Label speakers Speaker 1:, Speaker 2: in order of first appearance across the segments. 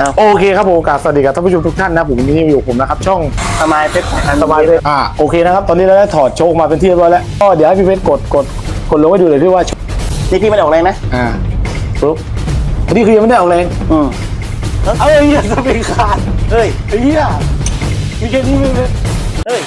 Speaker 1: ครับ
Speaker 2: โอเคครับผมกราบสวัสดีกับท่านผู้ชมทุกท่านนะผมวันนี้อยู่กับผมนะครับช่อง
Speaker 1: สมายเพชรอัน
Speaker 2: สบายเลยอ่าโอเคนะครับตอนนี้เราได้ถอดโชคมาเป็นที่เรียบร้อยแล้วก็เดี๋ยวให้พี่เพชรกดกดกดลงให้ดูเลยพี่ว่า
Speaker 1: นี่พี่ไม่ได้ออกแรงนะ
Speaker 2: อ่าปุ๊บอันนี้คือยังไม่ได้ออกแรง
Speaker 1: อืม
Speaker 2: เอ้ยเหี้ยสปริงขาด
Speaker 1: เฮ้ย
Speaker 2: ไอ้เหี้ยมีแค่นี้เลย
Speaker 1: เฮ้ย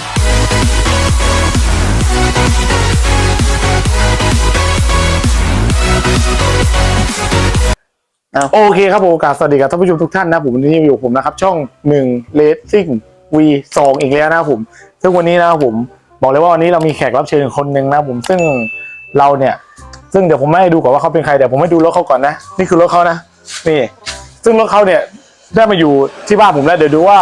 Speaker 2: โอเคครับผมกาบสวัสดีกับท่านผู้ชมทุกท่านนะผมวันนี้อยู่ผมนะครับ ช่องหนึ่งเลสซิงวีสองอีกแล้วนะผม ซึ่งวันนี้นะผมบอกเลยว่าวันนี้เรามีแขกรับเชิญคนหนึ่งนะผมซึ่งเราเนี่ย ซึ่งเดี๋ยวผมไม่ให้ดูก่อนว่าเขาเป็นใครเดี๋ยวผมให้ดูรถเขาก่อนนะ นี่คือรถเขานะนี่ ซึ่งรถเขาเนี่ยได้มาอยู่ที่บ้านผมแล้วเดี๋ยวดูว่า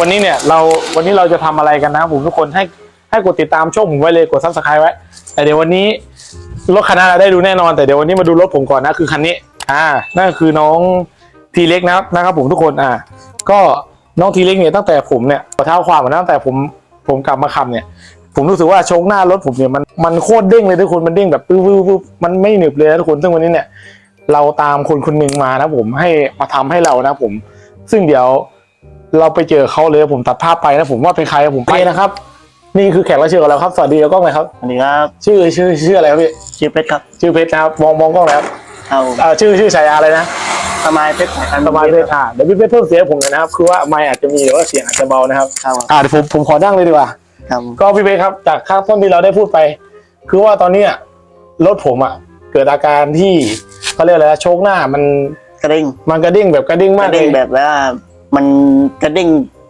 Speaker 2: วันนี้เนี่ยเราวันนี้เราจะทำอะไรกันนะผมทุกคนให้ให้กดติดตามช่องผมไว้เลยกดซับสไครต์ไว้แต่เดี๋ยววันนี้รถคันนั้นเราได้ดูแน่นอนแต่เดี๋ยววันนี้มาดูรถผมก่อนนะคือคันนี้ อ่านั่นก็คือน้องทีเล็กนะครับนะครับ ผมทุกคนอ่า ก็น้องทีเล็กเนี่ยตั้งแต่ผมเนี่ยขอเท้าความมาตั้งแต่ผมผมกลับมาขับเนี่ย ผมรู้สึกว่าโชคหน้ารถผมเนี่ยมันมันโคตรเด้งเลยทุกคนมันเด้งแบบปึ๊บปึ๊บปึ๊บมันไม่หนึบเลยนะทุกคนซึ่งวันนี้เนี่ย เราตามคนคนหนึ่งมานะผมให้มาทำให้เรานะผม ซึ่งเดี๋ยวเราไปเจอเขาเลยผมตัดภาพไปนะผมว่าเป็นใครผมไปนะครับ นี่คือแขกรับเชิญของเราครับสวัสดีแล้วกล้องเลยครับ
Speaker 1: สวัสดีครับ
Speaker 2: ชื่อชื่อชื่ออะไรครับพี่
Speaker 1: ชื่อเพชรครับ
Speaker 2: ชื่อเพชรนะครับมองมองกล้องเลย ครับ
Speaker 1: เอา
Speaker 2: เอ่อชื่อชื่อฉายาอะไรนะ
Speaker 1: สมายเพชรอัน
Speaker 2: สบายเพชรอ่าเดี๋ยวพี่เพชรเพิ่มเสียงให้ผมหน่อยนะครับคือว่าไมค์อาจจะมีหรือว่าเสียงอาจจะเบานะครับ
Speaker 1: ครับ
Speaker 2: อ่าเดี๋ยวผมผมขอนั่งเลยดีกว่า
Speaker 1: ครับ
Speaker 2: ก็พี่เพชรครับจากข้างต้นที่เราได้พูดไป คือว่าตอนเนี้ยรถผมอะเกิดอาการที่เขาเรียกอะไรนะโชคหน้ามัน
Speaker 1: กระดิ่ง
Speaker 2: มันกระดิ่งแบบกระดิ่ง
Speaker 1: ก
Speaker 2: มาก
Speaker 1: ระ
Speaker 2: เล
Speaker 1: ดิ่ง
Speaker 2: ย
Speaker 1: แบบว่า มันกระดิ่ง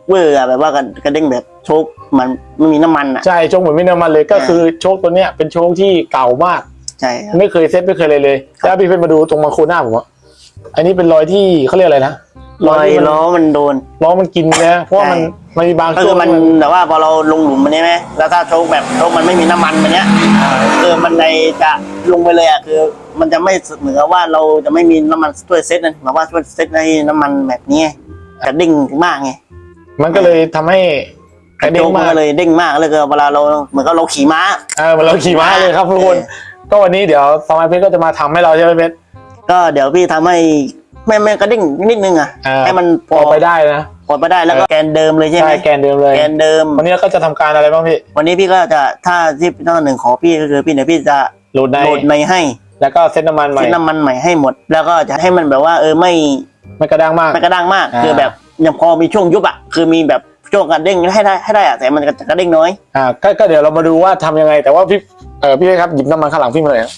Speaker 1: เวอร์อะแบบว่ากระกระดิ่งแบบโชคมันไม่มีน้ำมันอะ
Speaker 2: ใช่โชคเหมือนไม่น้ำมันเลยก็คือโชคตัวเนี้ยเป็นโชคที่เก่ามาก
Speaker 1: ใช่ครับ
Speaker 2: ไม่เคยเซ็ตไม่เคยเลยเลย
Speaker 1: ครับ
Speaker 2: แล้วพี่เพชรมาดูตรงมาโคหน้าผมอะอันนี้เป็นรอยที่เขาเรียกอะไรนะ
Speaker 1: รอย
Speaker 2: ที่มัน
Speaker 1: ล้อมันโดน
Speaker 2: ล้อมันกินนะเพราะว่ามัน
Speaker 1: ใช่
Speaker 2: มันมีบาง
Speaker 1: ก็
Speaker 2: ช่
Speaker 1: คื
Speaker 2: ว
Speaker 1: องมัน
Speaker 2: ที่
Speaker 1: แต่ว่าพอเราลงหลุมมันนี่ไหมแล้วถ้าโชคแบบโชคมันไม่มีน้ำมันมันเนี้ยคือมันในจะลงไปเลยอะคือมันจะไม่เหมือนกับว่าเราจะไม่มีน้ำมันช่วยเซ็ตนะหมายว่าช่วยเซ็ตให้น้ำมันแบบนี้ไงกระดิ่งมากไง
Speaker 2: มันก็เลยทำให้กระเด้
Speaker 1: โช
Speaker 2: ง
Speaker 1: คมัน
Speaker 2: มาก
Speaker 1: ก็เลยเด้งมากเลยคือเวลาเราเหมือนกับเราขี่ม้า
Speaker 2: เออเหมือนเราขี่ม้าเลยครับทุกคน ก็วันนี้เดี๋ยวสมัยเพชรก็จะมาทำให้เราใช่ไหมเพชร
Speaker 1: ก็เดี๋ยวพี่ทำให้ไม่ไม่กระดิ่งนิดนึงอะ
Speaker 2: อ่า
Speaker 1: ให้มันพ
Speaker 2: พ
Speaker 1: อ
Speaker 2: อไปได้นะ
Speaker 1: พอไปได้แล้วก็แกนเดิมเลยใช่ไหม
Speaker 2: ใช่แกนเดิมเลย
Speaker 1: แกนเดิม
Speaker 2: วันนี้เราก็จะทำการอะไรบ้างพี่
Speaker 1: วันนี้พี่ก็จะถ้าที่พี่ต้องหนึ่งขอพี่ก็คือพี่เดี๋ยวพี่จะ
Speaker 2: โหลดใน
Speaker 1: โหลดในให้
Speaker 2: แล้วก็เซ็ตน้ำมันใหม่
Speaker 1: เซ็ตน้ำมันใหม่ให้หมด แล้วก็จะให้มันแบบว่าเออไม่
Speaker 2: ไม่กระด้างมาก
Speaker 1: ไม่กระด้างมาก
Speaker 2: อ่า
Speaker 1: คือแบบยังพอมีช่วงยุบอะคือมีแบบช่วงกระเด้งให้ได้ให้ได้อะแต่มันจะกระเด้งน้อย
Speaker 2: อ่าก็ก็เดี๋ยวเรามาดูว่าทำยังไง แต่ว่าพี่ เออพี่เพชรครับหยิบน้ำมันข้างหลังพี่มาเลยครับ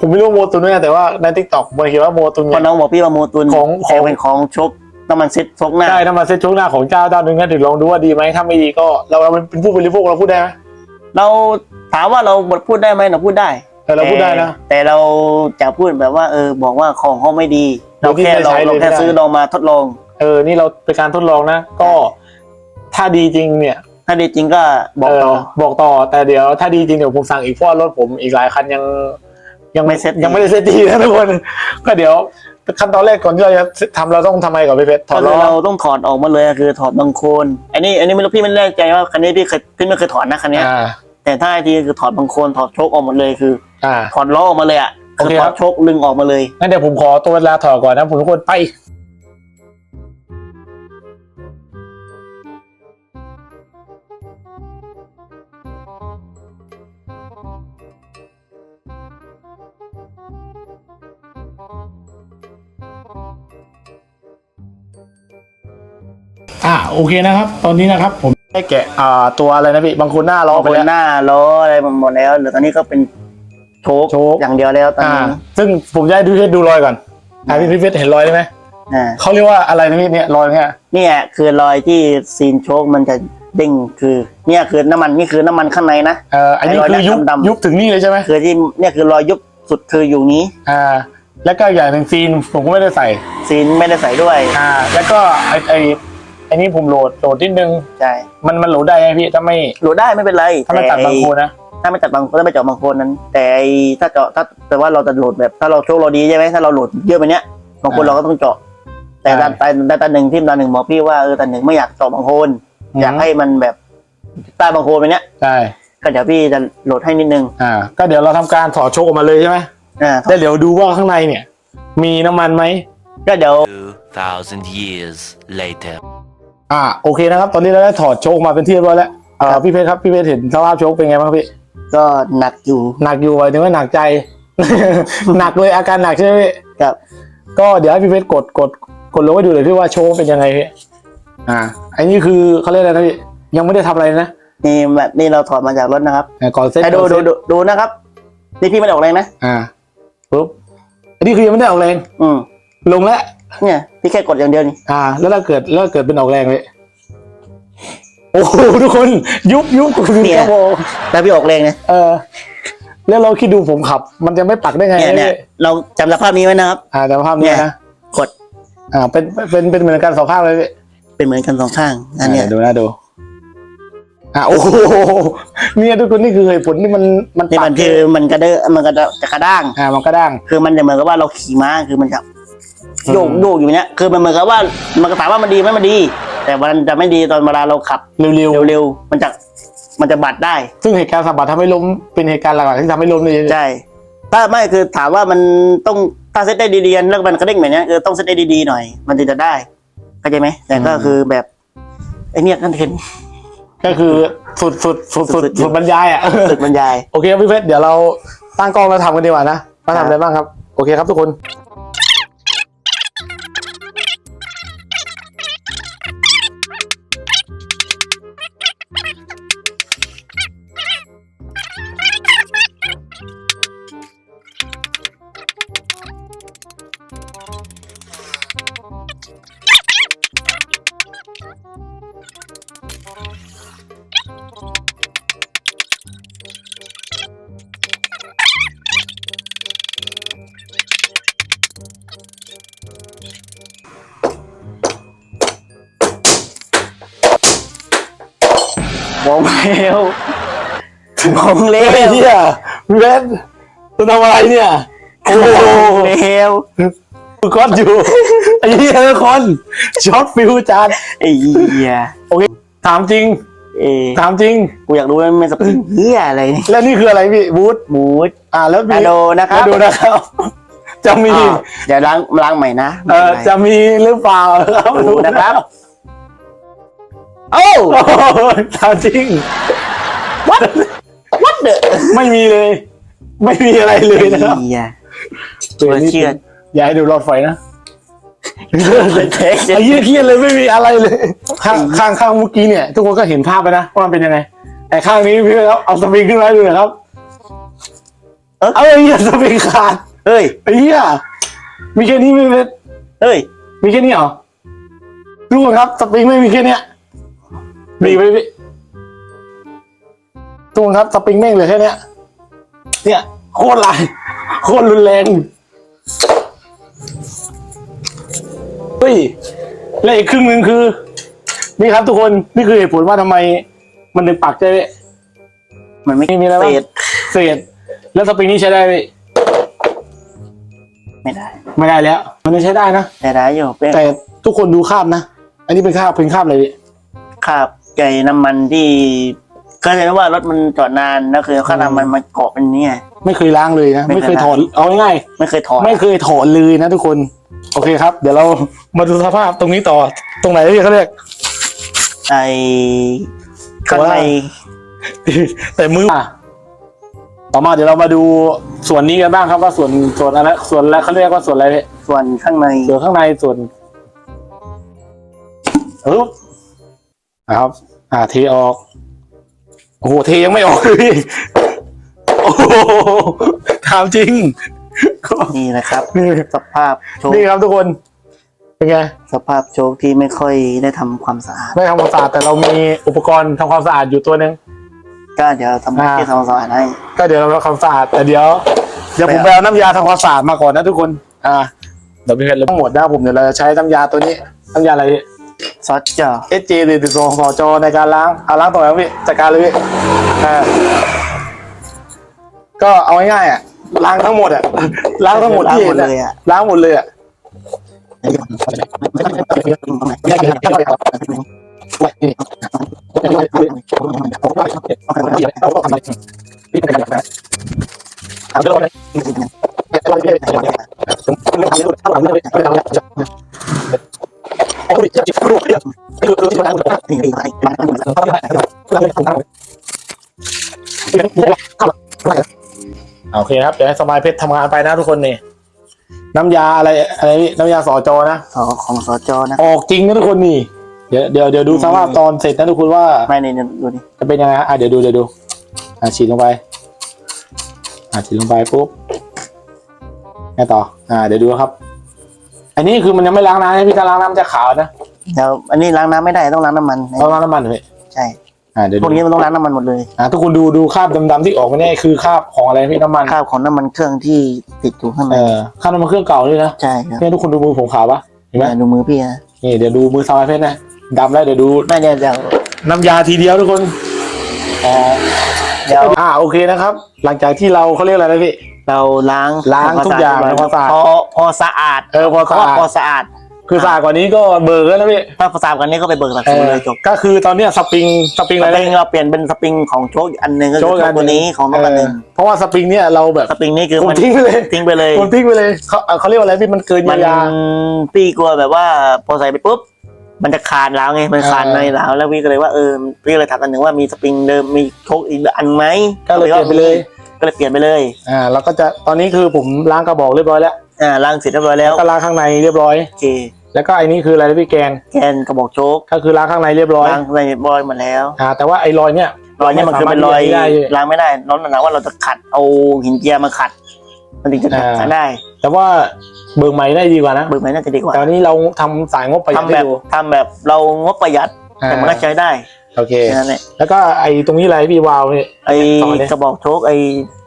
Speaker 2: ผมไม่รู้ว่าโมตุนเนี่ยแต่ว่าในทิกตอกมันเขียนว่าโมตุน
Speaker 1: พ
Speaker 2: เนี่
Speaker 1: อยน้องบอกพี่ว่าโมตุน
Speaker 2: ของของ
Speaker 1: แต่เป็นของชกน้ำมันเซ็ตชกหน้า
Speaker 2: ใช่น้ำมันเซ็ตชุกหน้าของเจ้าเจ้าหนึ่งก็ถึงลองดูว่าดีไหมถ้าไม่ดีก็เราเราเป็นผู้บริโภคเราพูดได้ไหม
Speaker 1: เราถามว่าเราพูดได้ไหมเราพูดได้
Speaker 2: เออเราพูดได้นะ
Speaker 1: แต่แต่เราจะพูดแบบว่าเออบอกว่าของเขาไม่ดี เราแค่
Speaker 2: โดยที่ไม่
Speaker 1: เรา
Speaker 2: ใช้เลย
Speaker 1: เราแค่
Speaker 2: ไม่ได้
Speaker 1: ซื้อเรามาทดลอง
Speaker 2: เออ นี่เราเป็นการทดลองนะ ก็ ถ้าดีจริงเนี่ย
Speaker 1: ถ้าดีจริงก็บอกต่อ
Speaker 2: เบอกต่อแต่เดี๋ยวถ้าดีจริงเดี๋ยวผมสั่งอีกเพราะว่ารถผมอีกหลายคันยังยัง
Speaker 1: ไม่เซ็ตดี
Speaker 2: ยังไม่ได้เซ็ตดีนะทุกคน ก็เดี๋ยวขั้นตอนแรกก่อนที่เราจะทำเราต้องทำอะไรก่อนพี่เพชรถอ
Speaker 1: ก็
Speaker 2: ด
Speaker 1: คื
Speaker 2: ล้
Speaker 1: อ
Speaker 2: อ
Speaker 1: เราต้องถอดออกมาเลยอะคือถอดบางโคนอันนี้อันนี้ไม่รู้พี่ไม่แน่ใจว่าคันนี้พี่เคยพี่ไม่เคยถอดนะคันเนี้ย
Speaker 2: อ่า
Speaker 1: แต่ถ้าไอทีคือถอดบางโคนถอดโชคออกหมดเลยคือ
Speaker 2: อ่า
Speaker 1: ถอดล้อออกมาเลยอะ
Speaker 2: โอ
Speaker 1: คือ
Speaker 2: เค
Speaker 1: ถ
Speaker 2: ค
Speaker 1: อ
Speaker 2: รั
Speaker 1: ด
Speaker 2: บ
Speaker 1: โชคลึงออกมาเลย
Speaker 2: งั้นเดี๋ยวผมขอตัวเวลาถอดก่อนนะผมทุกคนไป โอเคนะครับ ตอนนี้นะครับผมได้แกะอ่าตัวอะไรนะพี่บางคนหน้าล้อไป
Speaker 1: บน
Speaker 2: แล้ว
Speaker 1: หน้าล้ออะไรหมดแล้วเหลือตอนนี้ก็เป็นโชค
Speaker 2: โชค
Speaker 1: อย่างเดียวแล้วตอน
Speaker 2: อ่า
Speaker 1: นี้
Speaker 2: ซึ่งผมจะให้ดูเพชรดูรอยก่อนอ่าพี่พี่เพชรเห็นรอยได้ไหม
Speaker 1: อ่า
Speaker 2: เขาเรียกว่าอะไรนะพี่เนี่ยรอยเนี่ย
Speaker 1: เนี่ยคือรอยที่ซีนโชคมันจะเด้งคือ เนี่ยคือน้ำมันนี่คือน้ำมันข้างในนะ
Speaker 2: เอ่ออันนี้
Speaker 1: ไอ้รอย
Speaker 2: คือยุบ
Speaker 1: ดำๆ
Speaker 2: ยุบถึงนี่เลยใช่ไหม
Speaker 1: คือที่เนี่ยคือรอยยุบสุดคืออยู่นี้
Speaker 2: อ่า แล้วก็อย่างหนึ่งซีนผมก็ไม่ได้ใส่
Speaker 1: ซีนไม่ได้ใส่ด้วย
Speaker 2: อ่า แล้วก็ไอไอไอนี่ผมโหลดโหลดนิดนึง
Speaker 1: ใช่
Speaker 2: มันมันโหลดได้ไหมพี่ถ้าไม่
Speaker 1: โหลดได้ไม่เป็นไร
Speaker 2: ถ้าไม่ตัดบางโคนนะ
Speaker 1: ถ้าไม่ตัดบางถ้าไม่เจาะบางโคนนั้น แต่ไอ้ถ้าเจาะถ้าแต่ว่าเราจะโหลดแบบ ถ้าเราโชคเราดีใช่ไหมถ้าเราโหลดเยอะไปเนี้ยบางคน
Speaker 2: อ่า
Speaker 1: เราก็ต้องเจาะ แต่
Speaker 2: ใช่
Speaker 1: ตาตาตาตาหนึ่งที่ตาหนึ่งบอกพี่ว่าเออตาหนึ่งไม่อยากเจาะบางโคน
Speaker 2: อืม
Speaker 1: อยากให้มันแบบใต้บางโคนไปเนี้ย
Speaker 2: ใช่
Speaker 1: ก็เดี๋ยวพี่จะโหลดให้นิดนึง
Speaker 2: อ่า ก็เดี๋ยวเราทำการถอดโชคออกมาเลยใช่ไหม
Speaker 1: อ่า
Speaker 2: แล้วเดี๋ยวดูว่าข้างในเนี่ย มีน้ำมันไหม
Speaker 1: ก็เดี๋ยว
Speaker 3: 2,000 years later.
Speaker 2: อ่าโอเคนะครับ ตอนนี้เราได้ถอดโชคมาเป็นที่เรียบร้อยแล้วเอ่อพี่เพชรครับพี่เพชรเห็นสภาพโชคเป็นไงบ้างครับพี่
Speaker 1: ก็หนักอยู่
Speaker 2: หนักอยู่หมายถึงว่าหนักใจ หนักเลยอาการหนักใช่ไหมพี่
Speaker 1: ครับ
Speaker 2: ก็เดี๋ยวให้พี่เพชรกดกดกดลงไว้ดูเลยพี่ว่าโชว์เป็นยังไงพี่อ่าอันนี้คือเขาเรียกอะไรนะพี่ยังไม่ได้ทำอะไรนะ
Speaker 1: นี่แบบนี่เราถอดมาจากรถนะครับ
Speaker 2: อ่าก่อนเซ็ต
Speaker 1: ให้ดู
Speaker 2: ก่อน
Speaker 1: ดู
Speaker 2: เซ็ต
Speaker 1: ดูดูนะครับ นี่พี่ไม่ได้ออกแรงนะ
Speaker 2: อ่าปุ๊บอันนี้คือยังไม่ได้ออกแรง
Speaker 1: อืม
Speaker 2: ลงแล้ว
Speaker 1: เนี่ยพี่แค่กดอย่างเดียวนี่
Speaker 2: อ่า แล้วถ้าเกิดแล้วถ้าเกิดเป็นออกแรงเลยโอ้โหทุกคนยุบยุบคือครับผม
Speaker 1: แล้วพี่ออกแรงนะ
Speaker 2: เออ แล้วเราคิดดูผมขับ มันจะไม่ปักได้ไง
Speaker 1: เนี่ยเนี่ย
Speaker 2: พี่
Speaker 1: เราจำสภาพนี้ไว้นะครับ
Speaker 2: อ่าแต่ภาพเนี้ย
Speaker 1: เนี่ย
Speaker 2: นะ
Speaker 1: กด
Speaker 2: อ่า เป็นเป็นเป็นเหมือนกันสองข้างเลยพี่
Speaker 1: เป็นเหมือนกันสองข้างอันเนี้ยา
Speaker 2: ดูนะดูอ่าโอ้โหเนี่ยทุกคนนี่คือเหตุผลที่มันมัน
Speaker 1: นี่
Speaker 2: ปั
Speaker 1: มัน
Speaker 2: ก
Speaker 1: คือมันกระเดอะมันก็จะจะกระด้าง
Speaker 2: อ่ามันก็ด้าง
Speaker 1: คือมันจะเหมือนกับว่าเราขี่ม้าคือมันจะ
Speaker 2: อืม
Speaker 1: โยกโยกอยู่เนี้ยคือมันเหมือนกับว่ามันก็ถามว่ามันดีไหมมันดี แต่มันจะไม่ดีตอนเวลาเราขับ
Speaker 2: เร็ว
Speaker 1: เร็วๆมันจะมันจะบัดได้
Speaker 2: ๆซึ่งเหตุการณ์สะบัดทำให้ล้มเป็นเหตุการณ์หลักๆที่ทำให้ล้มเลย
Speaker 1: ใช่ถ้าไม่คือถามว่ามันต้องถ้าเซตได้ดีๆแล้วมันกระเด้งแบบเนี้ยคือต้องเซตได้ดีๆหน่อย มันถึงจะได้เข้าใจไหมแต่ก็คือแบบไอเนี้ยกันเห็น
Speaker 2: ก็คือสุดสุดสุดสุด
Speaker 1: สุด
Speaker 2: สุดบรรยายอะ
Speaker 1: สุดบรรยาย
Speaker 2: โอเคครับพี่เพชรเดี๋ยวเราตั้งกล้องแล้วทำกันดีกว่านะมา
Speaker 1: ครับ
Speaker 2: ทำอะไรบ้างครับ โอเคครับทุกคน
Speaker 1: มองเร็วมองเร็
Speaker 2: เฮ้ยวเฮียพี่เพชรจะทำอะไรเนี่ยโอ้โห
Speaker 1: เร็ว
Speaker 2: ก้อนอยู่ไอ้เหี้ยทุกคนช็อตฟิวจาน
Speaker 1: ไอ้เหี้ย
Speaker 2: โอเคถามจริง
Speaker 1: เอย
Speaker 2: ถามจริง
Speaker 1: กูอยากรู้ว่ามันสปริงเหี้ยอะไรนี่
Speaker 2: แล้วนี่คืออะไรพี่บูธ
Speaker 1: มูด
Speaker 2: อ่าแล้วมี
Speaker 1: อะโดนะครับ
Speaker 2: มาดูนะครับจะมี
Speaker 1: อ้าวเดี๋ยวล้างล้างใหม่นะ
Speaker 2: เออจะมีหรือเปล่าครับ
Speaker 1: ดูนะครับ โอ้
Speaker 2: โอ้โหถามจริง
Speaker 1: วัดเดอะ
Speaker 2: ไม่มีเลย ไม่มีอะไรเลยนะครับ
Speaker 1: เหี้ย
Speaker 2: ตัว
Speaker 1: เชื่อ
Speaker 2: อย่าให้ดูหลอดไฟนะ
Speaker 1: เป็นเทค
Speaker 2: ไอ้เหี้ยเครียดเลยไม่มีอะไรเลย ข้างข้างข้างเมื่อกี้เนี่ย ทุกคนก็เห็นภาพไปนะว่ามันเป็นยังไงไอ้ข้างนี้พี่ครับเอาสปริงขึ้นมาให้ดูหน่อยครับเอาไอ้เหี้ยสปริงขาด
Speaker 1: เฮ้ย
Speaker 2: ไอ้เหี้ยมีแค่นี้ไม่เป็น
Speaker 1: เฮ้ย
Speaker 2: มีแค่นี้เหรอทุกคนครับสปริงไม่มีแค่เนี้ย มีไหมพี่ทุกคนครับสปริงแม่งเหลือแค่เนี้ย เนี่ยโคตรลายโคตรรุนแรงเฮ้ยและอีกครึ่งหนึ่งคือ นี่ครับทุกคนนี่คือเหตุผลว่าทำไม มันถึงปักใจไหม
Speaker 1: มันไม่
Speaker 2: มีอะไรบ้าง
Speaker 1: เศษ
Speaker 2: เศษแล้วสปริงนี้ใช้ได้ไหม
Speaker 1: ไม่ได้
Speaker 2: ไม่ได้แล้ว มันยังใช้ได้นะ
Speaker 1: แต่ได้อยู่เป็น
Speaker 2: แต่ทุกคนดูคราบนะ อันนี้เป็นคราบเป็นคราบอะไรพี่
Speaker 1: คราบ ไก่น้ำมันที่ก็จะว่ารถมันจอดนานแล้วคือคราบน้ำมันมันเกาะเป็นเนี่ย
Speaker 2: ไม่เคยล้างเลยนะ
Speaker 1: ไม่
Speaker 2: ไม่
Speaker 1: เค
Speaker 2: เค
Speaker 1: ย
Speaker 2: ย
Speaker 1: ล้าง
Speaker 2: ถอดเอาง่าย
Speaker 1: ไม่เคยถอด
Speaker 2: ๆไม่เคยถอดเลยนะทุกคน โอเคครับ เดี๋ยวเรามาดูสภาพตรงนี้ต่อ ตรงไหนที่เขาเรียก
Speaker 1: ไอ้ข้างใน
Speaker 2: แต่มืออะต่อมาเดี๋ยวเรามาดูส่วนนี้กันบ้างครับว่าส่วนส่วนอะไรส่วนอะไรเขาเรียกว่าส่วนอะไรพี่
Speaker 1: ส่วนข้างใน
Speaker 2: ส่วนข้างในส่วนปึ๊บ นะครับ อ่าเทออก โอ้โหเทยังไม่ออกเลยพี่โอ้โหถามจริง
Speaker 1: นี่นะครับ
Speaker 2: นี่
Speaker 1: สภาพโชค
Speaker 2: นี่ครับทุกคน เป็นไง
Speaker 1: สภาพโชคที่ไม่ค่อยได้ทำความสะอาด
Speaker 2: ไม่ทำความสะอาดแต่เรามีอุปกรณ์ทำความสะอาดอยู่ตัวหนึ่ง
Speaker 1: ก็เดี๋ยวทำ
Speaker 2: อ่า
Speaker 1: ที่ทำความสะอาดให้
Speaker 2: ก็เดี๋ยวเราทำความสะอาดแต่เดี๋ยวเดี๋ยวผม
Speaker 1: ไป
Speaker 2: ไป
Speaker 1: เอา
Speaker 2: เอาน้ำยาทำความสะอาดมาก่อนนะทุกคน อ่า เดี๋ยวพี่เพชรทั้งหมดนะผมเดี๋ยวเราจะใช้น้ำยาตัวนี้น้ำยาอะไร
Speaker 1: ซอสจ่อ
Speaker 2: เอสเจหรือสองสจในการล้างเอาล้างตรงไหนวะพี่จัดการเลยพี่อ่าก็เอาง่ายๆอะล้างทั้งหมดอะล้างทั้งหมดที่เห็น
Speaker 1: เล
Speaker 2: อะ
Speaker 1: ยอะ
Speaker 2: ล้างหมดเลยอะ
Speaker 1: เโอ
Speaker 2: เคครับเดี๋ยวให้สมายเพชรทำงานไปนะทุกคนนี่น้ำยาอะไรอะไรนี่น้ำยาสอจอนะ
Speaker 1: ของของสจนะ
Speaker 2: ออกจริงนะทุกคนนี่ เดี๋ยวเดี๋ยวเดี๋ยวดูสภาพตอนเสร็จนะทุกคนว่า
Speaker 1: ไม่นี่นี่ดูดิ
Speaker 2: จะเป็นยังไงฮะอะเดี๋ยวดูเดี๋ยวดูอะฉีดลงไปอะฉีดลงไปปุ๊บไงต่อ อ่า เดี๋ยวดูครับ อันนี้คือมันยังไม่ล้างน้ำนะพี่ถ้าล้างน้ำมันจะขาวนะ
Speaker 1: เดี๋ยวอันนี้ล้างน้ำไม่ได้ต้องล้างน้ำมัน
Speaker 2: ต้องล้างน้ำมันเลย
Speaker 1: ใช่
Speaker 2: อ่าเดี๋ยว
Speaker 1: พ
Speaker 2: ดู
Speaker 1: วกนี้มันต้องล้างน้ำมันหมดเลย
Speaker 2: อ่าทุกคนดูดูคราบดำๆที่ออกมาเนี่ยคือคราบของอะไรพี่น้ำมัน
Speaker 1: คราบของน้ำมันเครื่องที่ติดอยู่ข้างใน
Speaker 2: เออคราบน้ำมันเครื่องเก่าด้วยนะ
Speaker 1: ใช่ครับ
Speaker 2: เนี่ยทุกคนดูมือผมขาวปะเห็นไหม
Speaker 1: เนี่ยดูมือพี่นะ
Speaker 2: นี่เดี๋ยวดูมือสาวเพชรนะดำแล้วเดี๋ยวดู
Speaker 1: ไม่เดี๋ยวเดี๋ยว
Speaker 2: น้ำยาทีเดียวทุกคนอ่า
Speaker 1: เดี๋ยว
Speaker 2: อ่าโอเคนะครับ หลังจากที่เราเขาเรียกอะไรนะพี่
Speaker 1: เราล้าง
Speaker 2: ล้างทุกอย่าง
Speaker 1: ทำควม
Speaker 2: ทำความสะอาด
Speaker 1: พอพอสะอาด
Speaker 2: เออพอสะอาด
Speaker 1: เพรพอสะอาด
Speaker 2: คือสะอาดกว่านี้ก็เบิกแล้วนะพี่
Speaker 1: ถ้าสะอาดกว่านี้ก็ไปเบิกหลัก
Speaker 2: เอ
Speaker 1: สูตร
Speaker 2: อ
Speaker 1: เลยจบ
Speaker 2: ก็คือตอนเนี้ยสปริงสปริง
Speaker 1: ส
Speaker 2: อะไร
Speaker 1: ปริงเราเปลี่ยนเป็นสปริงของโชคอีกอันหนึ่งก็คือโชค
Speaker 2: อั
Speaker 1: ตัวนี้ของนกอันหนึ่ง
Speaker 2: เออเพราะว่าสปริงเนี่ยเราแบบ
Speaker 1: สปริงนี่คือ
Speaker 2: ผม
Speaker 1: มัน
Speaker 2: ทิ้งไปเลย
Speaker 1: ทิ้งไปเลย
Speaker 2: ผมทิ้งไปเลยเขาเอ่อเขาเรียกว่าอะไรพี่มันเกิน
Speaker 1: มัน
Speaker 2: เยียวยา
Speaker 1: พี่กลัวแบบว่าพอใส่ไปปุ๊บมันจะขาดแล้วไงมันขาด
Speaker 2: เออ
Speaker 1: ในแล้วแล้วพี่ก็เลยว่าเออพี่ก็เลยถามอันหนึ่งว่ามีสปริงเดิมมีโชคอีกอันไหม
Speaker 2: ก็เลยเปลี่ยนไปเลย
Speaker 1: ก็เลยเปลี่ยนไปเลย
Speaker 2: อ่าแล้วก็จะตอนนี้คือผมล้างกระบอกเรียบร้อยแล้ว
Speaker 1: อ่าล้างเสร็จเรียบร้อยแล้ว
Speaker 2: ก็ล้างข้างในเรียบร้อย
Speaker 1: โอเค
Speaker 2: แล้วก็ไอ้นี่คืออะไรนะพี่แกน
Speaker 1: แกนกระบอกโชค
Speaker 2: ก็คือล้างข้างในเรียบร้อย
Speaker 1: ล้างในเรียบร้อยหมาแล้ว
Speaker 2: อ่าแต่ว่าไอ้รอยเนี่ย
Speaker 1: รอยเนี้มันคือเป็นรอย
Speaker 2: ไม่สามารถที่จะได้
Speaker 1: ล้างไม่ได้น้องหนาว่าเราจะขัดเอาหินเจียมาขัด มันถึงจะขัด
Speaker 2: อ่า
Speaker 1: ได้
Speaker 2: แต่ว่าเบิกใหม่ได้ดีกว่านะ
Speaker 1: เบิกไหมน่าจะดีกว่า
Speaker 2: แต่อันนี้เราทำสายงบประหยัด
Speaker 1: ทำ
Speaker 2: ให้
Speaker 1: แบบ
Speaker 2: ดู
Speaker 1: ทำแบบเรางบประหยัดแต่มันก็ใช้ได้
Speaker 2: โอเค
Speaker 1: แค่นั้นแหละ
Speaker 2: แล้วก็ไอ้ตรงนี้อะไรพี่วาวนี่
Speaker 1: ไอ้
Speaker 2: ต่อเลย
Speaker 1: กระบอกโชคไอ้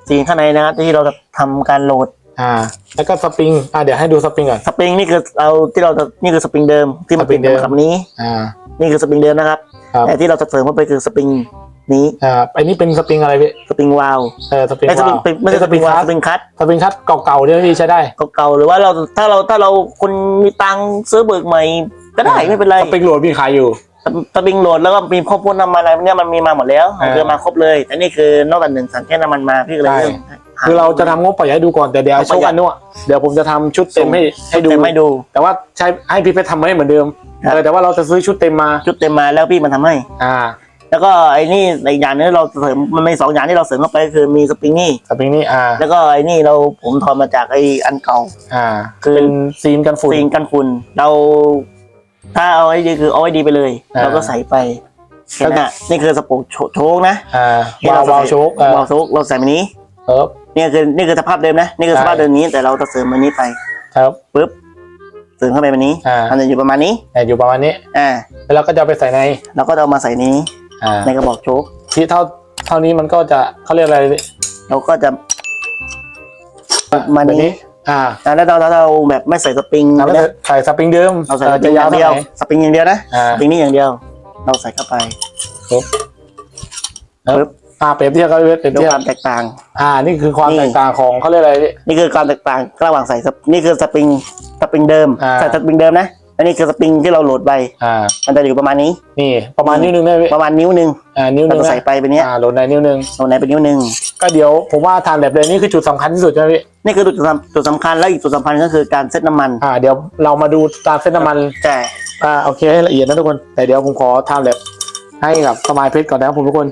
Speaker 1: สีข้างในนะครับที่เราจะทำการโหลด
Speaker 2: อ่า แล้วก็สปริง อ่าเดี๋ยวให้ดูสปริงก่อน
Speaker 1: สปริงนี่คือเราที่เราจะนี่คือสปริงเดิมที่มัน
Speaker 2: สปริ
Speaker 1: ติด
Speaker 2: งเดิม
Speaker 1: กับนี้
Speaker 2: อ่า
Speaker 1: นี่คือสปริงเดิมนะครับ
Speaker 2: ครับ
Speaker 1: แต่ที่เราจะเสริมเข้าไปคือสปริงนี้
Speaker 2: อ่าไอ้นี่เป็นสปริงอะไรพี่
Speaker 1: สปริงวาลว
Speaker 2: เออสปริง
Speaker 1: ไม่สปริง
Speaker 2: วาว
Speaker 1: ไม่ใช่สปริงวาลว
Speaker 2: คั
Speaker 1: ส
Speaker 2: ส
Speaker 1: ปริงคัต
Speaker 2: สปริงคัสเก่าๆเนี่ยพี่ใช้ได้
Speaker 1: เก่าๆหรือว่าเราถ้าเราถ้าเราคนมีตังค์ซื้อเบิกใหม่ก็ได้ไม่เป็นไร
Speaker 2: สปริงโหลดพี่ขายอยู่
Speaker 1: สปสปริงโหลดแล้วก็มีข้อมูลน้ำมันอะไรเนี่ยมันมีมาหมดแล้ว
Speaker 2: เออ
Speaker 1: เรือมาครบเลยแต่นี่คือนอกจากหนึ่งสั่งแค่น้ำมันมาพี่ก็เลย
Speaker 2: ใช่
Speaker 1: เริ่มห
Speaker 2: คือเราจะทำงบประหยัดให้ดูก่อนแต่เดี๋ยว
Speaker 1: งบ
Speaker 2: โช
Speaker 1: ประ
Speaker 2: ว์
Speaker 1: หยั
Speaker 2: กั
Speaker 1: ด
Speaker 2: นนู่นเดี๋ยวผมจะทำชุดเต็มให้ให้ดู
Speaker 1: แต่ไม่ดู
Speaker 2: แต่ว่าใช้ให้พี่เพชรทำให้เหมือนเดิม
Speaker 1: ครับ
Speaker 2: เออแต่ว่าเราจะซื้อชุดเต็มมา
Speaker 1: ชุดเต็มมาแล้วพี่มันทำให้
Speaker 2: อ่า
Speaker 1: แล้วก็ไอ้นี่อีกอย่างหนึงเราเสริมมันมีสองอย่างที่เราเสริมเข้าไปคือมีสปริงนี่
Speaker 2: สปริงนี่อ่า
Speaker 1: แล้วก็ไอ้นี่เราผมถอดมาจากไอ้อันเก่า
Speaker 2: อ่า
Speaker 1: คือ
Speaker 2: เป็นซีนกันฝุ่น
Speaker 1: ซีนกันฝุ่นเรา ถ้าเอาไอ้ดีคือเอาไอ้ดีไปเลย
Speaker 2: อ่า
Speaker 1: เราก็ใส่ไปแค่นั้นน่ะนี่คือสปงโชว์นะ
Speaker 2: อ่า
Speaker 1: ที่
Speaker 2: วา
Speaker 1: เร
Speaker 2: ววาวโชคอ่าวา
Speaker 1: วโชคเราใส่มานี้
Speaker 2: เออ
Speaker 1: นี่คือนี่คือสภาพเดิมนะนี่คือ
Speaker 2: ใช่
Speaker 1: สภาพเดิมนี้แต่เราจะเสริมมันนี้ไป
Speaker 2: ครับ
Speaker 1: ปุ๊บเสริมเข้าไปแบบนี้
Speaker 2: อ่า
Speaker 1: มันจะอยู่ประมาณนี้
Speaker 2: เนี่ยอยู่ประมาณนี้
Speaker 1: อ่า
Speaker 2: แล้วเราก็จะเอาไปใส่ใน
Speaker 1: เราก็เอามาใส่นี้
Speaker 2: อ่า
Speaker 1: ในกระบอกโชค
Speaker 2: ที่เท่าเท่านี้มันก็จะเขาเรียกอะไรพี่
Speaker 1: เราก็จะมา
Speaker 2: แบบ
Speaker 1: นี้
Speaker 2: นี้อ่า
Speaker 1: แล้วเราเราเราแบบไม่ใส่สปริง
Speaker 2: แล้วก็
Speaker 1: นะ
Speaker 2: ใส่สปริงเดิม
Speaker 1: เราใส่
Speaker 2: เอ
Speaker 1: ส
Speaker 2: อ
Speaker 1: ปริ
Speaker 2: จะ
Speaker 1: งอยา
Speaker 2: ว
Speaker 1: ย่าง
Speaker 2: เท่า
Speaker 1: เดียว
Speaker 2: ไหร่
Speaker 1: สปริงอย่างเดียวนะ
Speaker 2: อ่า
Speaker 1: สปริงนี้อย่างเดียว เราใส่เข้าไป
Speaker 2: ปึ๊บ อ่าเปรียบเทียบกันเปรียบ
Speaker 1: ดู
Speaker 2: เทียบ
Speaker 1: ความแตกต่าง
Speaker 2: อ่า นี่คือความ
Speaker 1: นี่
Speaker 2: แตกต่างของเขาเรียกอะไรพี่
Speaker 1: นี่คือความแตกต่างระหว่างใส่สปนี่คือสปริงสปริงเดิม
Speaker 2: อ่า
Speaker 1: ใส่สปริงเดิมนะอันนี้คือสปริงที่เราโหลดไป
Speaker 2: อ่า
Speaker 1: มันจะอยู่ประมาณนี้
Speaker 2: นี่ ประมาณนิ้วหนึงได้พี่
Speaker 1: ประมาณนิ้วหนึ่ง
Speaker 2: อ่านิ้วหนึ
Speaker 1: เรา
Speaker 2: ง
Speaker 1: จะใส่ไปเป็นเนี้ย
Speaker 2: อ่าโหลดในนิ้วหนึง
Speaker 1: ตรงไหนเป็นนิ้วหนึ่ง
Speaker 2: ก็เดี๋ยวผมว่าทานแบบเลยนี่คือจุดสำคัญที่สุดใช่ไหมพี่
Speaker 1: นี่คือจุดสำจุดสำคัญแล้วอีกจุดสำคัญก็คือการเซตน้ำมัน
Speaker 2: อ่าเดี๋ยวเรามาดูตามเส้นน้ำมัน
Speaker 1: ใช่
Speaker 2: อ่าโอเคให้ละเอียดนะทุกคน แต่เดี๋ยวผมขอทำแบบให้กับสมายเพชรก่อนนะครับผมทุกคน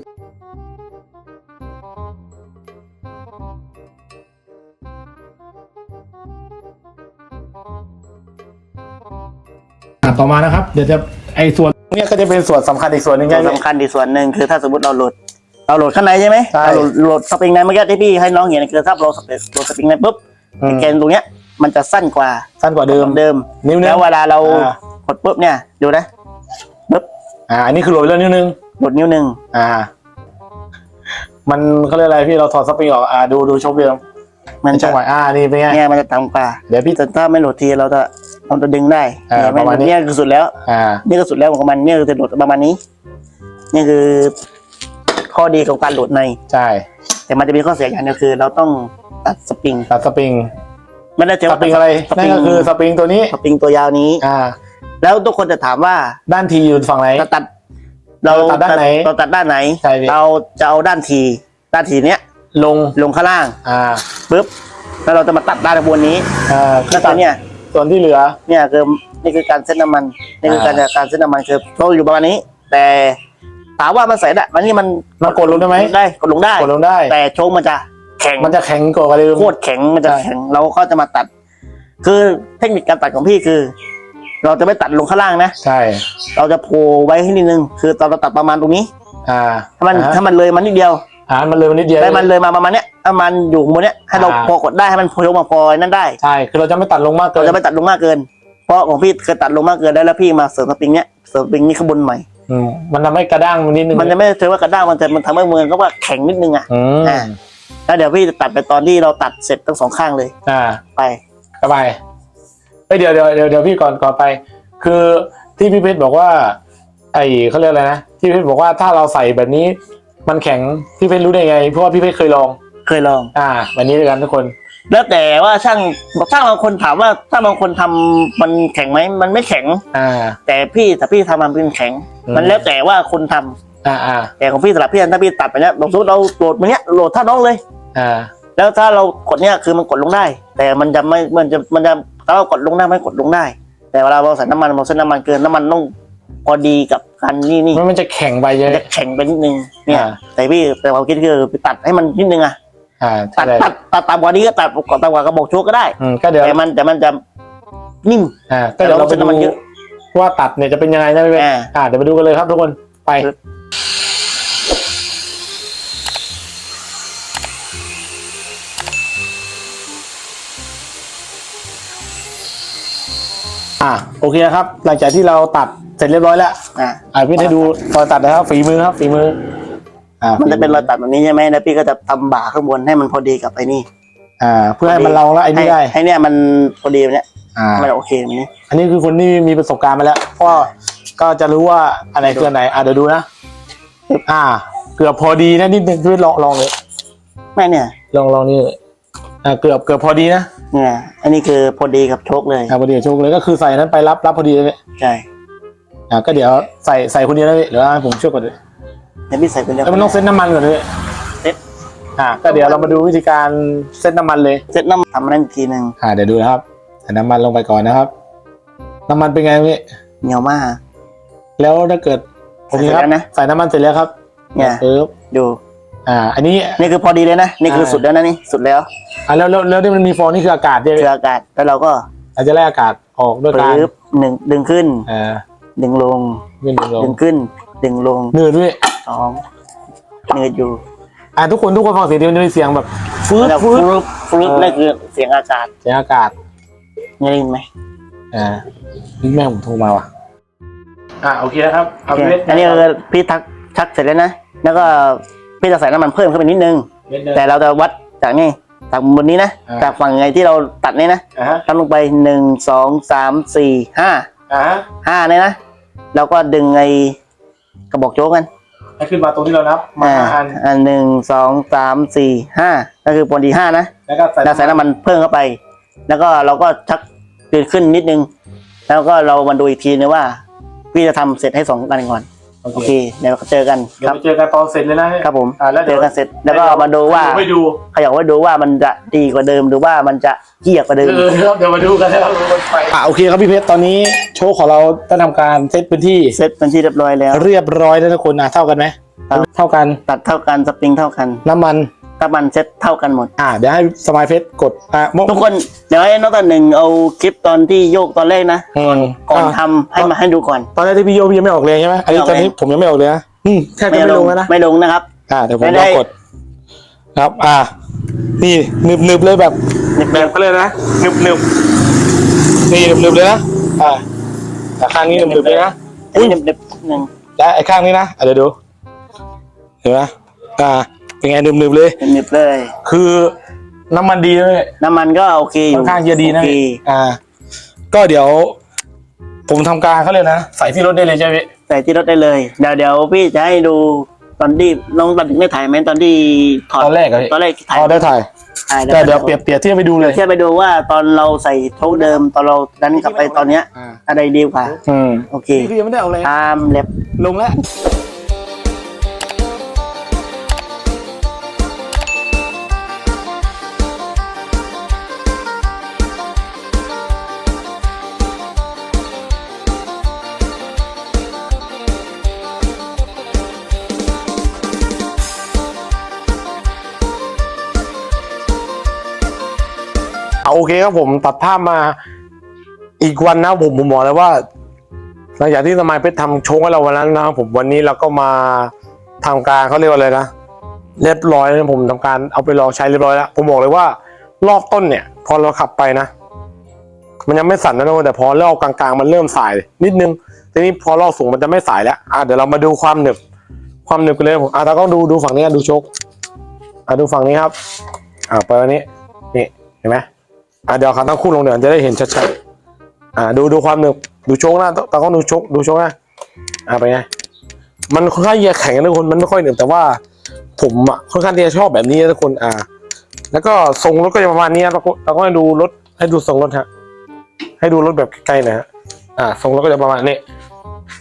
Speaker 2: อ่าต่อมานะครับ เดี๋ยวจะไอ้ส่วนเนี้ยก็จะเป็นส่วนสำคัญอีกส่วนหนึ่ง
Speaker 1: ส่
Speaker 2: ใช่
Speaker 1: วน
Speaker 2: ไหม
Speaker 1: สำคัญอีกส่วนหนึ่งคือถ้าสมมติเราโหลดเราโหลดข้างในใช่ไหม
Speaker 2: ใช่
Speaker 1: เราโหลดโหลดสปริงในเมื่อกี้ที่พี่ให้น้องเห็นคือถ้าเราโหลดสปริงในปุ๊บ
Speaker 2: อืม
Speaker 1: แกนตรงเนี้ยมันจะสั้นกว่า
Speaker 2: สั้นกว่าเดิม
Speaker 1: เดิม
Speaker 2: นิ้วหนึ
Speaker 1: แล้
Speaker 2: ง
Speaker 1: วเวลาเรา
Speaker 2: อ่า
Speaker 1: กดปุ๊บเนี่ยดูนะปุ๊บ
Speaker 2: อ่าอันนี้คือโหลดไปแล้วนิ้วหนึง
Speaker 1: กดนิ้วหนึ่ง
Speaker 2: อ่า มันเขาเรียกอะไรพี่เราถอดสปริงออกอ่าดูดูชกเดิม
Speaker 1: มัน
Speaker 2: จั
Speaker 1: จะ
Speaker 2: งหวะอ่านี่เป็นไง
Speaker 1: เนี่ยมันจะต่ำกว่า
Speaker 2: เดี๋ยวพี่
Speaker 1: แต่ถ้าไม่โหลดทีเราจะ เราจะดึงได้
Speaker 2: อ่า
Speaker 1: เนี่ย
Speaker 2: ประมาณนี้
Speaker 1: เนี่ยคือสุดแล้ว
Speaker 2: อ่า
Speaker 1: นี่คือสุดแล้วของมันเนี่ยคือจะโหลดประมาณนี้ นี่คือ ข้อดีของการโหลดใน
Speaker 2: ใช่
Speaker 1: แต่มันจะมีข้อเสียอย่างเดียวคือ เราต้องตัดสปริง
Speaker 2: ตัดสปริง
Speaker 1: ไม่ได้เจ
Speaker 2: สปริงอะไร
Speaker 1: สป
Speaker 2: นั่
Speaker 1: ริ
Speaker 2: น
Speaker 1: ง
Speaker 2: ก็คือสปริงตัวนี้
Speaker 1: สปริงตัวยาวนี้
Speaker 2: อ่า
Speaker 1: แล้วทุกคนจะถามว่า
Speaker 2: ด้านทีอยู่ฝั่งไหน
Speaker 1: จะตัด เรา
Speaker 2: เราตัดด้านไหน
Speaker 1: เราตัดด้านไหน
Speaker 2: ใช่พี่
Speaker 1: เราจะเอาด้านที ด้านทีเนี้ย
Speaker 2: ลง
Speaker 1: ลงข้างล่าง
Speaker 2: อ่า
Speaker 1: ปุ๊บแล้วเราจะมาตัดด้านบนนี้
Speaker 2: อ่า
Speaker 1: แล้วตัวเนี้ย
Speaker 2: ส่วนที่เหลือ
Speaker 1: เนี่ยคือนี่คือการเซ็ตน้ำมันนี่คือการ
Speaker 2: อ่า
Speaker 1: การเซ็ตน้ำมันคือโชคอยู่ประมาณนี้ แต่ถามว่ามันใส่ได้มันนี่มัน
Speaker 2: มันกดลงได้ไหม
Speaker 1: ได้กดลงได้
Speaker 2: กดลงได้
Speaker 1: แต่โชคมันจะแข็ง
Speaker 2: มันจะแข็งกว่าเดิม
Speaker 1: โคตรแข็งมันจะ
Speaker 2: ใช่
Speaker 1: แข็งเราก็จะมาตัด คือเทคนิคการตัดของพี่คือ เราจะไม่ตัดลงข้างล่างนะ
Speaker 2: ใช่
Speaker 1: เราจะโผล่ไว้ให้นิดนึง คือตอนเราตัดประมาณตรงนี้
Speaker 2: อ่า
Speaker 1: ถ้ามัน
Speaker 2: อ่า
Speaker 1: ถ้ามันเลยมันนิดเดียว
Speaker 2: อ่ามันเลยมันนิดเดียว
Speaker 1: ได้มันเลยมาประมาณเนี้ยถ้ามันอยู่บนเนี้ยให้เรา
Speaker 2: อ่า
Speaker 1: พอกดได้ให้มันโผล่มาพอนั่นได้
Speaker 2: ใช่คือเราจะไม่ตัดลงมากเกิ
Speaker 1: เรา
Speaker 2: น
Speaker 1: จะไม่ตัดลงมากเกิน เพราะของพี่เคยตัดลงมากเกินได้แล้วพี่มาเสริมสปริงเนี้ยเสริมสปริงนี้ข้างบนใหม่
Speaker 2: อืมมันทำให้กระด้างมันนิดนึง
Speaker 1: มันจะไม่เจอว่ากระด้างมันจะมันทำให้มือก็ว่าแข็งนิดนึงอะ
Speaker 2: อืม
Speaker 1: อ่าแล้วเดี๋ยวพี่จะตัดไปตอนที่เราตัดเสร็จทั้งสองข้างเลย
Speaker 2: อ่า
Speaker 1: ไป
Speaker 2: ก็ไปเอ้ยเดี๋ยวเดี๋ยวเดี๋ยวเดี๋ยวพี่ก่อนก่อนไป คือที่พี่เพชรบอกว่า ไอเขาเรียกอะไรนะที่พี่เพชรบอกว่าถ้าเราใส่แบบนี้ มันแข็งพี่เพชรรู้ได้ไง เพราะว่าพี่เพชรเคยลอง
Speaker 1: เคยลอง
Speaker 2: อ่าแบบนี้ด้วยกันทุกคน
Speaker 1: แล้วแต่ว่าช่างช่างบางคนถามว่าถ้าบางคนทำมันแข็งไหมมันไม่แข็ง
Speaker 2: อ่า
Speaker 1: แต่พี่แต่พี่ทำมันเป็นแข็ง
Speaker 2: อืม
Speaker 1: มันแล้วแต่ว่าคนทำ
Speaker 2: อ่าอ่า
Speaker 1: แต่ของพี่สำหรับพี่ถ้าพี่ตัดไปเนี้ยสมมติเราโหลดมาเนี้ยโหลดเท่าน้องเลย
Speaker 2: อ่า
Speaker 1: แล้วถ้าเรากดเนี้ยคือมันกดลงได้ แต่มันจะไม่มันจะมันจะถ้าเรากดลงได้ไม่กดลงได้ แต่เวลาเราใส่น้ำมันเราใส่น้ำมันเกินน้ำมันต้อง พอดีกับกันนี่นี่
Speaker 2: มันมันจะแข็งไปเย
Speaker 1: มัน
Speaker 2: อะ
Speaker 1: จะแข็งไปนิดนึงเนี่ย
Speaker 2: อ่า
Speaker 1: แต่พี่แต่ความคิดคือไปตัดให้มันนิดนึงอะ
Speaker 2: อ่า
Speaker 1: ตั
Speaker 2: ใช่
Speaker 1: ด
Speaker 2: เลย
Speaker 1: ตัดตัดตามกว่านี้ก็ตัดตามกว่ากระบอกโชกก็ได้
Speaker 2: อืมก็เดี๋ยว
Speaker 1: แต่มันแต่มันจะนิ่ม
Speaker 2: อ่าก็เดี๋ยวเราไป
Speaker 1: แต่เราใช้น้ำมันเย
Speaker 2: ดู
Speaker 1: อะ
Speaker 2: ว่าตัดเนี่ยจะเป็นยังไงนะพี่เพชร
Speaker 1: อ่า
Speaker 2: อ่าเดี๋ยวไปดูกันเลยครับทุกคนไป
Speaker 1: ครับ
Speaker 2: อ่าโอเคนะครับ หลังจากที่เราตัด เสร็จเรียบร้อยแล้ว
Speaker 1: อ่า
Speaker 2: อ่าพี่ให้ดูตอนตัดนะครับฝีมือครับฝีมืออ่า
Speaker 1: มันจะเป็นรอยตัดแบบนี้ใช่ไหมแล้วพี่ก็จะทำบ่าข้างบนให้มันพอดีกับไอ้นี่
Speaker 2: อ่า เพื่อให้มันเราแล้วไอ้นี่ได้
Speaker 1: ให้ให้เนี่ยมันพอดีแบบเนี้ย
Speaker 2: อ่า
Speaker 1: มันโอเคแบบนี้
Speaker 2: อันนี้คือคนที่มีประสบการณ์มาแล้วก็ก็จะรู้ว่าอะไรคืออันไหนอ่าเดี๋ยวดูนะอ่า เกือบพอดีนะนิดนึงพี่ลองลองเลย
Speaker 1: แม่เนี่ย
Speaker 2: ลองลองนี่เลยอ่าเกือบเกือบพอดีนะ
Speaker 1: เนี่ยอันนี้คือพอดีกับโชคเลย
Speaker 2: อ่าพอดีกับโชคเลยก็คือใส่นั้นไปรับรับพอดีเลย
Speaker 1: ใช่
Speaker 2: อ่าก็เดี๋ยวใส่ใส่คนเดียวนะพี่เดี๋ยวให้ผมช่วยก่อนเลย
Speaker 1: เดี๋ยวพี่ใส่ไปแล้ว
Speaker 2: แล้วมันต้องเซ็ตน้ำมันก่อนเลย
Speaker 1: เซ็ต
Speaker 2: อ่าก็เดี๋ยวเรามาดูวิธีการเซ็ตน้ำมันเลย
Speaker 1: เซ็ตน้ำทำมันอีกทีหนึ่ง
Speaker 2: อ่าเดี๋ยวดูนะครับใส่น้ำมันลงไปก่อนนะครับ น้ำมันเป็นไงพี่
Speaker 1: เหนียวมาก
Speaker 2: แล้วถ้าเกิดโอเคครับ
Speaker 1: ใส่แล้วนะ
Speaker 2: ใส่น้ำมันเสร็จแล้วครับ
Speaker 1: เนี่ย
Speaker 2: ปึ๊บ
Speaker 1: ดู
Speaker 2: อ่า อันนี้
Speaker 1: นี่คือพอดีเลยนะนี่คือ
Speaker 2: อ่า
Speaker 1: สุดแล้วนะนี่สุดแล้ว
Speaker 2: อ่าแล้วแล้วแล้วที่มันมีฟองนี่คืออากาศใช่ไหม
Speaker 1: คืออากาศแล้วเราก็
Speaker 2: อาจจะไล่อากาศออกด้วยการ
Speaker 1: ปึ๊บหนึ่งดึงขึ้น
Speaker 2: อ่า
Speaker 1: ดึงลง
Speaker 2: ขึ้นลง
Speaker 1: ดึงขึ้น ดึงลง
Speaker 2: หนืดด้วย
Speaker 1: สองเนืดอยู่
Speaker 2: อ่าทุกคนทุกคนฟังเสียงเดียวจะมีเสียงแบบฟืด
Speaker 1: แล้ว
Speaker 2: ฟื
Speaker 1: ฟ
Speaker 2: ด
Speaker 1: ลุปฟลุป
Speaker 2: เออ
Speaker 1: นั่นคือเสียงอากาศ
Speaker 2: เสียงอากาศ
Speaker 1: ได้ยินไหม
Speaker 2: อ่านี่แม่ผมโทรมาว่ะ อ่าโอเคนะครับ
Speaker 1: โอ
Speaker 2: เอา
Speaker 1: เค
Speaker 2: พี่
Speaker 1: อันนี้คือพี่ทักชักเสร็จแล้วนะ แล้วก็พี่จะใส่น้ำมันเพิ่มเข้าไปนิดนึงแต่เราจะวัดจากนี่จากบนนี้นะ
Speaker 2: อ่า
Speaker 1: จากฝั่งไงที่เราตัดนี่นะ
Speaker 2: อ่าฮะ
Speaker 1: ทำลงไปหนึ่งสองสามสี่ห้า
Speaker 2: อ่าฮะ
Speaker 1: ห้าเนี่ยนะ เราก็ดึงไอ้กระบอกโจ๊กกัน
Speaker 2: ให้ขึ้นมาตรงที่เรานับมา
Speaker 1: อ่า
Speaker 2: ห้าอัน
Speaker 1: อันหนึ่งสองสามสี่ห้าก็คือปนดีห้านะ
Speaker 2: แล้วก็ใส่
Speaker 1: เราใส่น้ำมันเพิ่มเข้าไป แล้วก็เราก็ชักดึงขึ้นนิดนึง แล้วก็เรามาดูอีกทีนึงว่าพี่จะทำเสร็จให้สองอันก่อน
Speaker 2: โอ
Speaker 1: โอ
Speaker 2: เค
Speaker 1: เค เดี๋ยวเจอกัน
Speaker 2: เดี๋ย
Speaker 1: ควรับ
Speaker 2: ไปเจอกันตอนเสร็จเลยนะครับ
Speaker 1: ผม
Speaker 2: อ่าแล้ว
Speaker 1: เจ
Speaker 2: เดี๋ยว
Speaker 1: อกันเสร็จ แล้วก็มาดูว่า
Speaker 2: ไปดู
Speaker 1: ขยับว่าดูว่ามันจะดีกว่าเดิมหรือว่ามันจะเหี้ยกว่าเดิม
Speaker 2: เออครับเดี๋ยวมาดูกันนะครับอ่าโอเคครับพี่เพชรตอนนี้โชว์ของเราได้ทำการเซตพื้นที่
Speaker 1: เสร็จเป็นที่เรียบร้อยแล้ว
Speaker 2: เรียบร้อยแล้วทุกคนนะเท่ากันไหม
Speaker 1: ครับ
Speaker 2: เท่ากัน
Speaker 1: ตัดเท่ากันสปริงเท่ากัน
Speaker 2: น้ำมัน
Speaker 1: ถ้ามันเซ็ตเท่ากันหมด
Speaker 2: อ่าเดี๋ยวให้สมายเพชรกดอะโม
Speaker 1: ทุกคนเดี๋ยวให้น้องตันหนึ่งเอาคลิปตอนที่โยกตอนแรกนะ
Speaker 2: อืม
Speaker 1: ก่อน
Speaker 2: อะ
Speaker 1: ทำให้มาให้ดูก่อน
Speaker 2: ตอนแรกที่พี่โยพี่ยังไม่ออกเลยใช่ไหมอันนี้
Speaker 1: ไม่ออก
Speaker 2: ตอนนี้
Speaker 1: เลย
Speaker 2: ผมยังไม่ออกเลยนะอืมแทบจะไม่ลงแล้วนะ
Speaker 1: ไม่ลงนะครับ
Speaker 2: อ่าเดี๋ยวผม
Speaker 1: ไม่
Speaker 2: ล
Speaker 1: ได้
Speaker 2: องกด ครับ อ่า นี่หนึบหนึบเลยแบบแบบเขาเลยกนะหนึบหนึบนี่หนึบหนึบเลยนะอ่าแต่ข้างนี้หนึบหนึบเลยนะ
Speaker 1: อุ้ยเด็บๆหนึ่ง
Speaker 2: และไอ้ข้างนี้นะอะเดี๋ยวดูเห็นไหมอ่า เป็นไงหนึบหนึบเลย
Speaker 1: หนึบๆเลย
Speaker 2: คือน้ำมันดีเลย
Speaker 1: น้ำมันก็โอเคอ
Speaker 2: ค่อยู่นข้างจะดีนะ
Speaker 1: โอเค
Speaker 2: อ่า ก็เดี๋ยว ผมทำการเขาเลยกนะใส่ที่รถได้เลยใช่ไหมพี่
Speaker 1: ใส่ที่รถได้เลย เดี๋ยวเดี๋ยวพี่จะให้ดูตอนที่น้องตันถึงได้ถ่ายไหมตอนที่ถอด
Speaker 2: ตอนแรกอะพี่
Speaker 1: ตอนแรกถ่าย
Speaker 2: อ๋อได้ถ่าย
Speaker 1: ถ่าย
Speaker 2: แต่เดี๋ยวเปรียบเปรียบเทียบไปดูเลย
Speaker 1: เทียบไปดูว่าตอนเราใส่โชคเดิมตอนเราดันกลับไปตอนเนี้ย
Speaker 2: อ่า
Speaker 1: อะไรดีกว่า
Speaker 2: อืม
Speaker 1: โอเค
Speaker 2: พี่ยังไม่ได้เอาเลย
Speaker 1: ตามเล็บ
Speaker 2: ลงแล้ว โอเคครับผมตัดภาพมาอีกวันนะผมผมบอกเลยว่า หลังจากที่สมัยเพชรทำโชงให้เราวันนั้นนะครับผมวันนี้เราก็มาทำการเขาเรียกว่าอะไรนะเรียบร้อยแล้วผมทำการเอาไปลองใช้เรียบร้อยแล้วผมบอกเลยว่ารอบต้นเนี่ย พอเราขับไปนะ มันยังไม่สั่นนะทุกคนแต่พอรอบกลางๆ มันเริ่มสาย นิดนึงทีนี้พอรอบสูงมันจะไม่สายแล้วอะเดี๋ยวเรามาดูความหนึบความหนึบกันเลยผมอะตาก็ดูดูฝั่งนี้ดูชคอะดูฝั่งนี้ครับ อ่าไปวันนี้นี่เห็นไหม อ่าเดี๋ยวขาตั้งคู่ลงเดี๋ยวจะได้เห็นชัดๆอ่าดูดูความหนึบดูชคนะตาก็ดูชคดูชคนะอ่าไปไงมันค่อนข้างจะแข็งนะทุกคนมันไม่ค่อยหนึบแต่ว่าผมอะค่อนข้างที่จะชอบแบบนี้นะทุกคนอ่า แล้วก็ทรงรถก็จะประมาณนี้นะเราก็เราก็ให้ดูรถให้ดูทรงรถฮะให้ดูรถแบบใกล้ๆนะฮะอ่าทรงรถก็จะประมาณนี้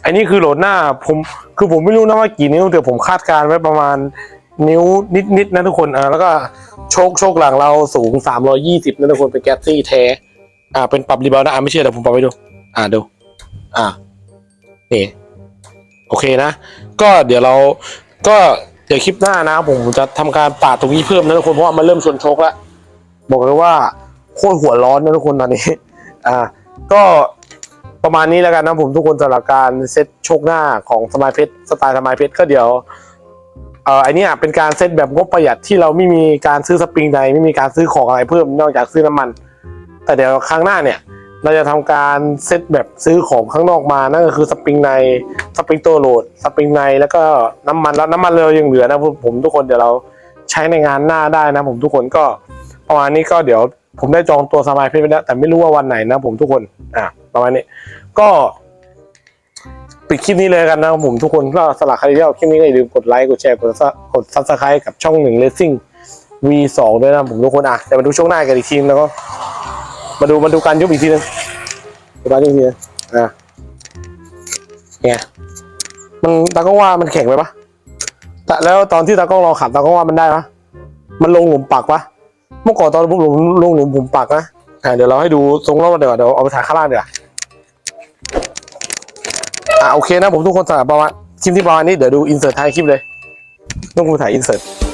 Speaker 2: อันนี้คือโหลดหน้าผมคือผมไม่รู้นะว่ากี่นิ้วแต่ผมคาดการณ์ไว้ประมาณ นิ้วนิดๆนะทุกคนอ่าแล้วก็โชคโชคหลังเราสูง 320 นะทุกคนเป็นแก๊สซี่แท้อ่าเป็นปรับรีบาวนะอ่าไม่เชื่อแต่ผมปรับไปดู อ่าดู อ่านี่โอเคนะ ก็เดี๋ยวเราก็เดี๋ยวคลิปหน้านะผมจะทำการปาดตรงนี้เพิ่มนะทุกคนเพราะว่ามันเริ่มชนโชคแล้วบอกเลยว่าโคตรหัวร้อนนะทุกคนตอนนี้ อ่า ก็ประมาณนี้แล้วกันนะผมทุกคนสำหรับการเซตโชคหน้าของสมายเพชรสไตล์สมายเพชรก็เดี๋ยว เอ่อไอเนี้ยเป็นการเซตแบบงบประหยัดที่เราไม่มีการซื้อสปริงใดไม่มีการซื้อของอะไรเพิ่มนอกจากซื้อน้ำมัน แต่เดี๋ยวครั้งหน้าเนี่ยเราจะทำการเซตแบบซื้อของข้างนอกมานั่นก็คือสปริงในสปริงตัวโหลดสปริงในแล้วก็น้ำมันแล้วน้ำมันเรายังเหลือนะผมผมทุกคนเดี๋ยวเราใช้ในงานหน้าได้นะ ผมทุกคนก็ประมาณนี้ก็เดี๋ยวผมได้จองตัวสบายเพชรไปแล้วแต่ไม่รู้ว่าวันไหนนะผมทุกคนอะประมาณนี้ก็ ปิดคลิปนี้เลยกันนะครับผมทุกคนก็สลักใครที่ชอบคลิปนี้ก็อย่าลืมกดไลค์กดแชร์กดซับกดซับสไครต์กับช่องหนึ่งเลสซิ่ง V2 ด้วยนะผมทุกคนอะเดี๋ยวมาดูช่วงหน้ากันอีกทีนึงแล้วก็มาดูมาดูการยุบอีกทีนึงดูการยุบอีกทีนึงอะเนี่ยมันตากล้องว่ามันแข็งไปปะแต่แล้วตอนที่ตากล้องลองขับตากล้องว่ามันได้ปะมันลงหลุมปักปะเมื่อก่อนตอนผมลงลงหลุมผมปักนะอะเดี๋ยวเราให้ดูทรงรอบเดี๋ยวเดี๋ยวเอาไปถ่ายข้างล่างเดี๋ยว อะโอเคนะผมทุกคนสำหรับประมาณคลิปที่ประมาณนี้เดี๋ยวดูอินเสิร์ตท้ายคลิปเลยต้องคุณถ่ายอินเสิร์ต